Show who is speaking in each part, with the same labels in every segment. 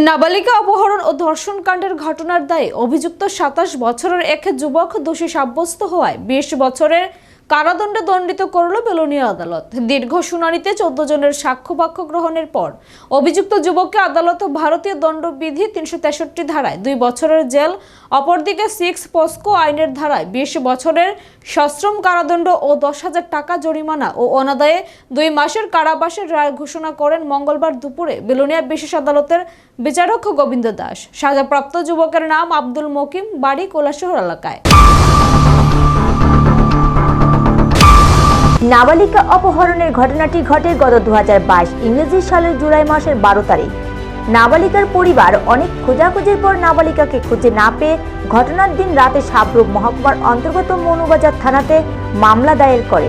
Speaker 1: নাবালিকা অপহরণ ও ধর্ষণ কাণ্ডের ঘটনার দায়ে অভিযুক্ত সাতাশ বছরের এক যুবক দোষী সাব্যস্ত হওয়ায় বিশ বছরের কারাদণ্ডে দণ্ডিত করল বেলোনিয়া আদালত। দীর্ঘ শুনানিতে চোদ্দ জনের সাক্ষ্য বাক্য গ্রহণের পর অভিযুক্ত যুবককে আদালত ভারতীয় দণ্ডবিধি তিনশো তেষট্টি ধারায় দুই বছরের জেল, অপরদিকে সিক্স পস্কো আইনের ধারায় বিশ বছরের সশ্রম কারাদণ্ড ও দশ হাজার টাকা জরিমানা ও অনাদায়ে দুই মাসের কারাবাসের রায় ঘোষণা করেন মঙ্গলবার দুপুরে বেলোনিয়া বিশেষ আদালতের বিচারক গোবিন্দ দাস। সাজাপ্রাপ্ত যুবকের নাম আব্দুল মকিম, বাড়ি কোলাশহর এলাকায়।
Speaker 2: নাবালিকা অপহরণের ঘটনাটি ঘটে গত দু ইংরেজি সালের জুলাই মাসের বারো তারিখ। নাবালিকার পরিবার অনেক খোঁজাখুঁজির পর নাবালিকাকে খুঁজে না পেয়ে ঘটনার দিন রাতে সাবরূপ মহকুমার অন্তর্গত মনুবাজার থানাতে মামলা দায়ের করে।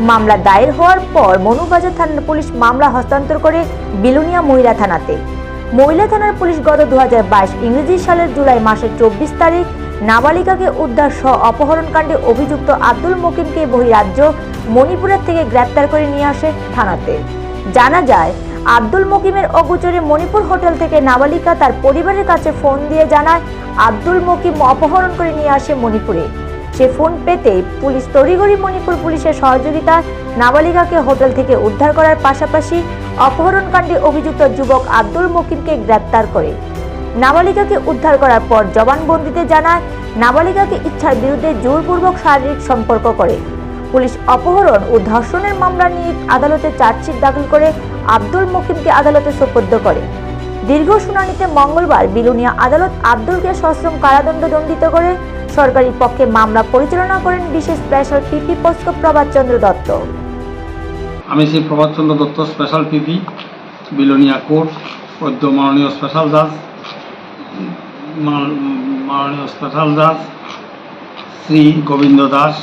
Speaker 2: মামলা দায়ের হওয়ার পর মনুবাজার থানার পুলিশ মামলা হস্তান্তর করে বিলুনিয়া মহিলা থানাতে। মহিলা থানার পুলিশ গত দুহাজার বাইশ ইংরেজি সালের জুলাই মাসের চব্বিশ তারিখ নাবালিকাকে উদ্ধার সহ অপহরণকাণ্ডে অভিযুক্ত আব্দুল মকিমকে বহিরাজ্য মণিপুরের থেকে গ্রেপ্তার করে নিয়ে আসে থানাতে। জানা যায়, আব্দুল মকিমের অগোচরে মণিপুর হোটেল থেকে নাবালিকা তার পরিবারের কাছে ফোন দিয়ে জানায়, আব্দুল মকিম অপহরণ করে নিয়ে আসে মণিপুরে। সে ফোন পেতে পুলিশ তড়িঘড়ি মণিপুর পুলিশের সহযোগিতা নাবালিকাকে হোটেল থেকে উদ্ধার করার পাশাপাশি অপহরণকাণ্ডে অভিযুক্ত যুবক আব্দুল মকিমকে গ্রেপ্তার করে। নাবালিকাকে উদ্ধার করার পর জবানবন্দিতে জানায়, নাবালিকাকে ইচ্ছার বিরুদ্ধে জোরপূর্বক শারীরিক সম্পর্ক করে। পুলিশ অপহরণ ও ধর্ষণের মামলা নিয়ে আদালতে চার্জশিট দাখিল করে আব্দুল মকিমকে আদালতে সোপর্দ করে। দীর্ঘ শুনানিতে মঙ্গলবার বিলুনিয়া আদালত আব্দুলকে সশ্রম কারাদণ্ড দণ্ডিত করে সরকারি পক্ষে মামলা পরিচালনা করেন বিশেষ স্পেশাল পিপি পোস্ক প্রভাত চন্দ্র দত্ত।
Speaker 3: আমি Shri Prabhatchandra Dutta, special PP, Belonia court পদ্য মাননীয় স্পেশাল জাজ। মাননীয় স্পেশাল দাস, শ্রী গোবিন্দ দাস,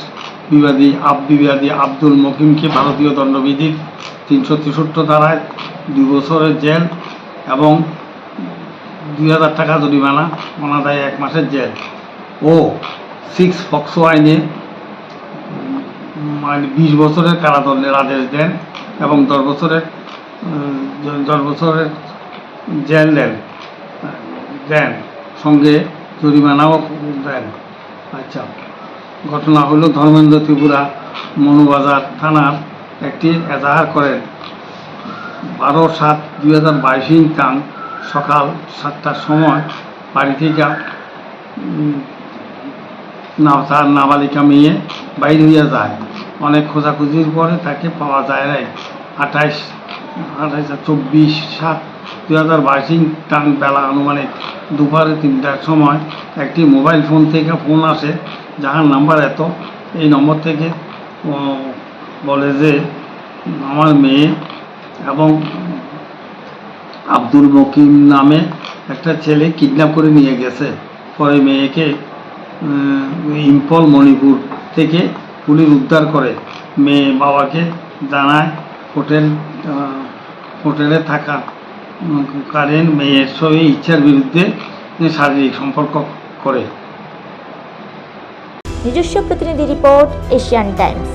Speaker 3: বিবাদী আব বিবাদী আব্দুল মকিমকে ভারতীয় দণ্ডবিধির তিনশো তেষট্টি ধারায় দুই বছরের জেল এবং দুই হাজার টাকা জরিমানা, অনাদায় এক মাসের জেল। ও সিক্স ফক্সো আইনে মানে বিশ বছরের কারাদণ্ডের আদেশ দেন এবং দশ বছরের দশ বছরের জেল দেন। দেন। সঙ্গে জরিমানাও দেন। আচ্ছা ঘটনা হলো ধর্মেন্দ্র ত্রিপুরা, মনুবাজার থানার একটি এজাহার করেন। বারো সাত দুই হাজার বাইশ তাং সকাল সাতটার সময় বাড়ি থেকে তার নাবালিকা মেয়ে বাইর হইয়া যায়। অনেক খোঁজাখুঁজির পরে তাকে পাওয়া যায় নাই। আঠাইশ আঠাইশ, চব্বিশ সাত দুই হাজার বাইশ টান বেলা আনুমানিক দুপুরে তিনটার সময় একটি মোবাইল ফোন থেকে ফোন আসে যাহার নাম্বার এত। এই নম্বর থেকে বলে যে আমার মেয়ে এবং আব্দুল মকিম নামে একটা ছেলে কিডন্যাপ করে নিয়ে গেছে। পরে মেয়েকে উম, ইম্ফল মণিপুর থেকে পুলিশ উদ্ধার করে। মেয়ে বাবাকে জানায় হোটেল হোটেলে থাকা। কারেন মেয়ের সঙ্গে ইচ্ছার বিরুদ্ধে শারীরিক সম্পর্ক করে।
Speaker 2: নিজস্ব প্রতিনিধি রিপোর্ট এশিয়ান টাইমস।